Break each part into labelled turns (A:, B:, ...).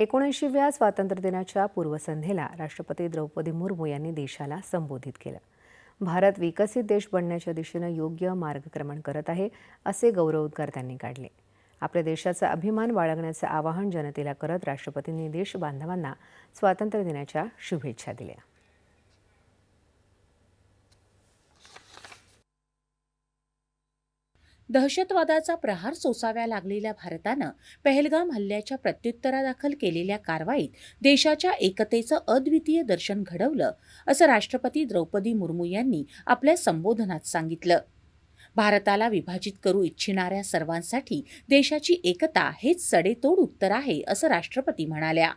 A: एकोणऐंशीव्या स्वातंत्र्य दिनाच्या पूर्वसंध्येला राष्ट्रपती द्रौपदी मुर्मू यांनी देशाला संबोधित केलं. भारत विकसित देश बनण्याच्या दिशेनं योग्य मार्गक्रमण करत आहे असे गौरवोद्गार त्यांनी काढले. आपल्या देशाचा अभिमान बाळगण्याचं आवाहन जनतेला करत राष्ट्रपतींनी देश बांधवांना स्वातंत्र्य दिनाच्या शुभेच्छा दिल्या.
B: दहशतवादाचा प्रहार सोसाव्या लागलेल्या भारतानं पहलगाम हल्ल्याच्या प्रत्युत्तरादाखल केलेल्या कारवाईत देशाच्या एकतेचं अद्वितीय दर्शन घडवलं असं राष्ट्रपती द्रौपदी मुर्मू यांनी आपल्या संबोधनात सांगितलं. भारताला विभाजित करू इच्छिणाऱ्या सर्वांसाठी देशाची एकता हेच सडेतोड उत्तर आहे असं राष्ट्रपती म्हणाल्या.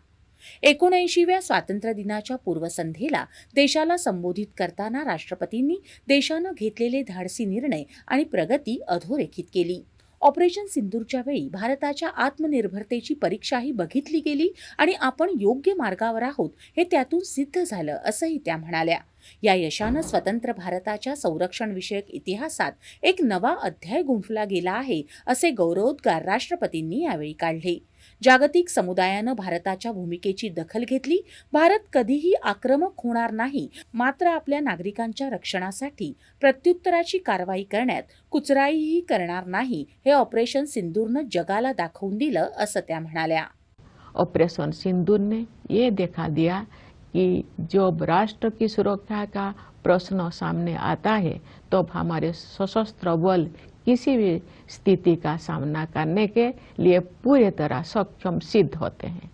B: एकोणऐंशीव्या स्वातंत्र्य दिनाच्या पूर्वसंध्येला देशाला संबोधित करताना राष्ट्रपतींनी देशानं घेतलेले धाडसी निर्णय आणि प्रगती अधोरेखित केली. ऑपरेशन सिंदूरच्या वेळी भारताच्या आत्मनिर्भरतेची परीक्षाही बघितली गेली आणि आपण योग्य मार्गावर आहोत हे त्यातून सिद्ध झालं असंही त्या म्हणाल्या. या यशानं स्वतंत्र भारताच्या संरक्षणविषयक इतिहासात एक नवा अध्याय गुंफला गेला आहे असे गौरवोद्गार राष्ट्रपतींनी यावेळी काढले. जागतिक समुदायानं भारताच्या भूमिकेची दखल घेतली. भारत कधीही आक्रमक होणार नाही मात्र आपल्या नागरिकांच्या रक्षणासाठी प्रत्युत्तराची कारवाई करण्यात कुचराईही करणार नाही हे ऑपरेशन सिंदूरनं जगाला दाखवून दिलं असं त्या म्हणाल्या.
C: ऑपरेशन सिंदूरने ये देखा दिया कि जब राष्ट्र की सुरक्षा का प्रश्न सामने आता है तब हमारे सशस्त्र बल किसी भी स्थिति का सामना करने के लिए पूरी तरह सक्षम सिद्ध होते हैं।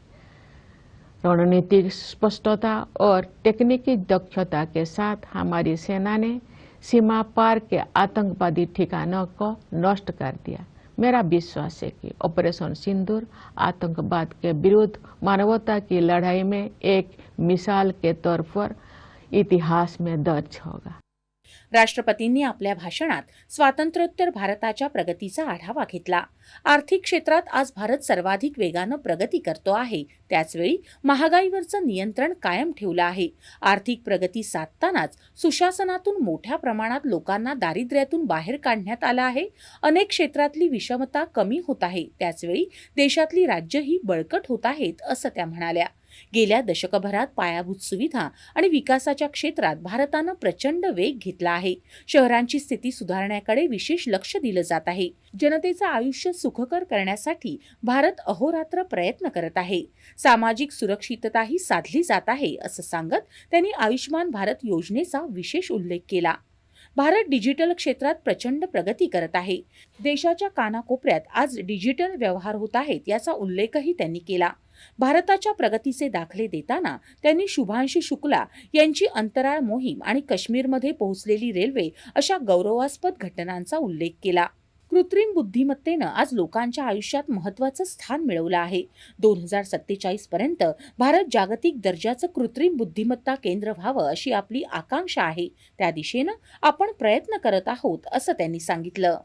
C: रणनीतिक स्पष्टता और टेक्निकी दक्षता के साथ हमारी सेना ने सीमा पार के आतंकवादी ठिकानों को नष्ट कर दिया। मेरा विश्वास है कि ऑपरेशन सिंदूर, आतंकवाद के विरुद्ध, मानवता की लड़ाई में एक मिसाल के तौर पर इतिहास में दर्ज होगा।
B: राष्ट्रपतींनी आपल्या भाषणात स्वातंत्र्योत्तर भारताच्या प्रगतीचा आढावा घेतला. आर्थिक क्षेत्रात आज भारत सर्वाधिक वेगानं प्रगती करतो आहे. त्याचवेळी महागाईवरचं नियंत्रण कायम ठेवलं आहे. आर्थिक प्रगती साधतानाच सुशासनातून मोठ्या प्रमाणात लोकांना दारिद्र्यातून बाहेर काढण्यात आलं आहे. अनेक क्षेत्रातली विषमता कमी होत आहे. त्याचवेळी देशातली राज्यही बळकट होत आहेत असं त्या म्हणाल्या. गेल्या दशकभरात पायाभूत सुविधा आणि विकासाच्या क्षेत्रात भारतानं प्रचंड वेग घेतला आहे. शहरांची स्थिती सुधारण्याकडे विशेष लक्ष दिलं जात आहे. जनतेचं आयुष्य सुखकर करण्यासाठी भारत अहोरात्र प्रयत्न करत आहे. सामाजिक सुरक्षितताही साधली जात आहे असं सांगत त्यांनी आयुष्यमान भारत योजनेचा विशेष उल्लेख केला. भारत डिजिटल क्षेत्रात प्रचंड प्रगती करत आहे. देशाच्या कानाकोपऱ्यात आज डिजिटल व्यवहार होत आहेत याचा उल्लेखही त्यांनी केला. भारताच्या प्रगतीचे दाखले देताना त्यांनी शुभांशी शुक्ला यांची अंतराळ मोहीम आणि काश्मीरमध्ये पोहोचलेली रेल्वे अशा गौरवास्पद घटनांचा उल्लेख केला. कृत्रिम बुद्धिमत्तेनं आज लोकांच्या आयुष्यात महत्वाचं स्थान मिळवलं आहे. दोन हजार सत्तेचाळीस पर्यंत भारत जागतिक दर्जाचं कृत्रिम बुद्धिमत्ता केंद्र व्हावं अशी आपली आकांक्षा आहे. त्या दिशेनं आपण प्रयत्न करत आहोत असं त्यांनी सांगितलं.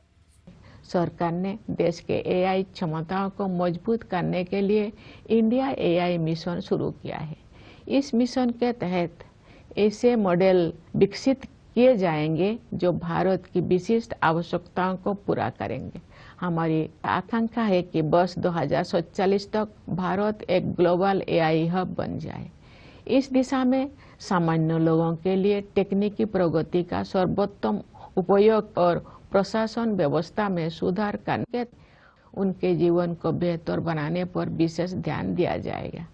C: सरकार ने देश के एआई क्षमताओं को मज़बूत करने के लिए इंडिया एआई मिशन शुरू किया है। इस मिशन के तहत ऐसे मॉडल विकसित किए जाएँगे जो भारत की विशिष्ट आवश्यकताओं को पूरा करेंगे। हमारी आकांक्षा है कि वर्ष दो तक भारत एक ग्लोबल एआई हब बन जाए। इस दिशा में सामान्य लोगों के लिए टेक्निकी प्रगति का सर्वोत्तम उपयोग और प्रशासन व्यवस्था में सुधार करके उनके जीवन को बेहतर बनाने पर विशेष ध्यान दिया जाएगा।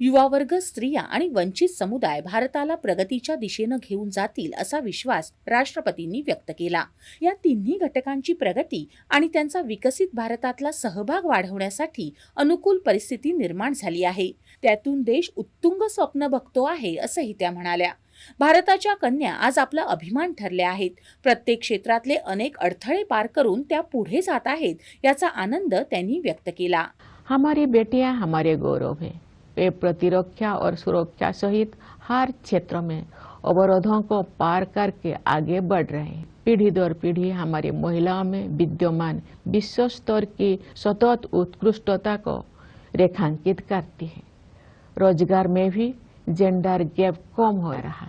B: युवा वर्ग स्त्रिया आणि वंचित समुदाय भारताला प्रगतीच्या दिशेनं घेऊन जातील असा विश्वास राष्ट्रपतींनी व्यक्त केला. या तिन्ही घटकांची प्रगती आणि त्यांचा विकसित भारतातला सहभाग वाढवण्यासाठी अनुकूल परिस्थिती निर्माण झाली आहे. त्यातून देश उत्तुंग स्वप्न बघतो आहे असंही त्या म्हणाल्या. भारताच्या कन्या आज आपला अभिमान ठरल्या आहेत. प्रत्येक क्षेत्रातले अनेक अडथळे पार करून त्या पुढे जात आहेत याचा आनंद त्यांनी व्यक्त केला.
C: हमारी बेटियां हमारे गौरव है. वे प्रतिरक्षा और सुरक्षा सहित हर क्षेत्र में अवरोधों को पार करके आगे बढ़ रहे हैं। पीढ़ी दर पीढ़ी हमारी महिलाओं में विद्यमान विश्व स्तर की सतत उत्कृष्टता को रेखांकित करती है। रोजगार में भी जेंडर गैप कम हो रहा।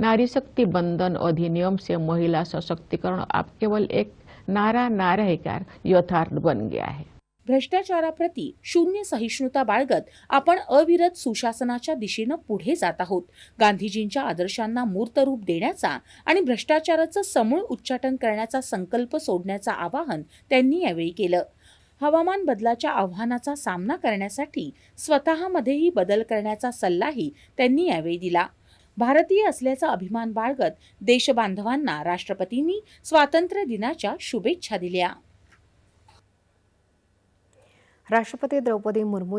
C: नारी शक्ति बंधन अधिनियम से महिला सशक्तिकरण अब केवल एक नारा ना रहकर यथार्थ बन गया है।
B: भ्रष्टाचाराप्रती शून्य सहिष्णुता बाळगत आपण अविरत सुशासनाच्या दिशेनं पुढे जात आहोत. गांधीजींच्या आदर्शांना मूर्त रूप देण्याचा आणि भ्रष्टाचाराचं समूळ उच्चाटन करण्याचा संकल्प सोडण्याचं आवाहन त्यांनी यावेळी केलं. हवामान बदलाच्या आव्हानाचा सामना करण्यासाठी स्वतःमध्येही बदल करण्याचा सल्लाही त्यांनी यावेळी दिला. भारतीय असल्याचा अभिमान बाळगत देशबांधवांना राष्ट्रपतींनी स्वातंत्र्य दिनाच्या शुभेच्छा दिल्या.
A: राष्ट्रपती द्रौपदी मुर्मू